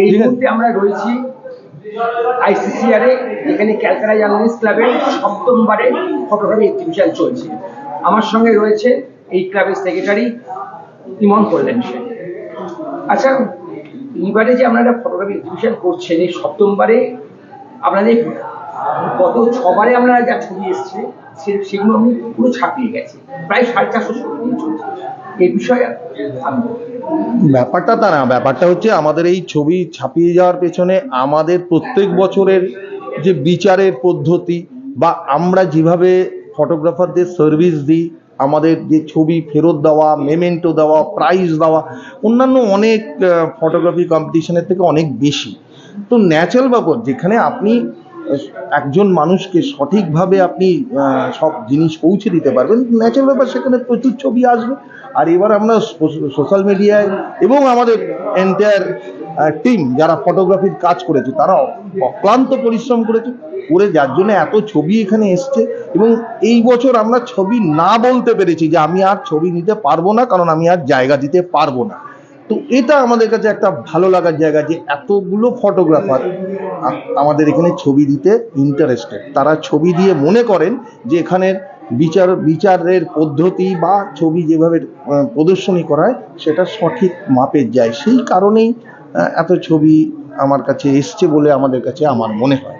এই মুহূর্তে আমরা রয়েছি আইসিসিআর এ এখানে ক্যালকাটা জার্নালিস্ট ক্লাবের সপ্তমবারে ফটোগ্রাফি এক্সিবিশন চলছে। আমার সঙ্গে রয়েছে এই ক্লাবের সেক্রেটারি ইমন করলেন আচ্ছা এইবারে যে আপনারা ফটোগ্রাফি এক্সিবিশন করছেন এই সপ্তমবারে আপনাদের গত ছবারে আপনারা যা ছবি এসছে সেগুলো আমি পুরো ছাপিয়ে গেছে। প্রায় সাড়ে চারশো ছবি এই বিষয়ে আমি ব্যাপারটা তা না, ব্যাপারটা হচ্ছে আমাদের এই ছবি ছাপিয়ে যাওয়ার পেছনে আমাদের প্রত্যেক বছরের যে বিচারের পদ্ধতি বা আমরা যেভাবে ফটোগ্রাফারদের সার্ভিস দিই, আমাদের যে ছবি ফেরত দেওয়া মেমেন্টো দেওয়া প্রাইজ দেওয়া, অন্যান্য অনেক ফটোগ্রাফি কম্পিটিশনের থেকে অনেক বেশি। তো ন্যাচারাল ব্যাপার, যেখানে আপনি একজন মানুষকে সঠিকভাবে আপনি সব জিনিস পৌঁছে দিতে পারবেন। ন্যাচারাল ব্যাপার, সেখানে প্রচুর ছবি আসবে। আর এবার আমরা সোশ্যাল মিডিয়ায় এবং আমাদের এন্টায়ার টিম যারা ফটোগ্রাফির কাজ করেছে, তারা অক্লান্ত পরিশ্রম করেছে করে, যার জন্য এত ছবি এখানে এসছে। এবং এই বছর আমরা ছবি না বলতে পেরেছি যে আমি আর ছবি নিতে পারব না, কারণ আমি আর জায়গা দিতে পারব না। তো এটা আমাদের কাছে একটা ভালো লাগার জায়গা যে এতগুলো ফটোগ্রাফার আমাদের এখানে ছবি দিতে ইন্টারেস্টেড তারা ছবি দিয়ে মনে করেন যে এখানের বিচার, বিচারের পদ্ধতি বা ছবি যেভাবে প্রদর্শনী করায় সেটা সঠিক মাপের যায়। সেই কারণেই এত ছবি আমার কাছে এসছে বলে আমাদের কাছে আমার মনে হয়।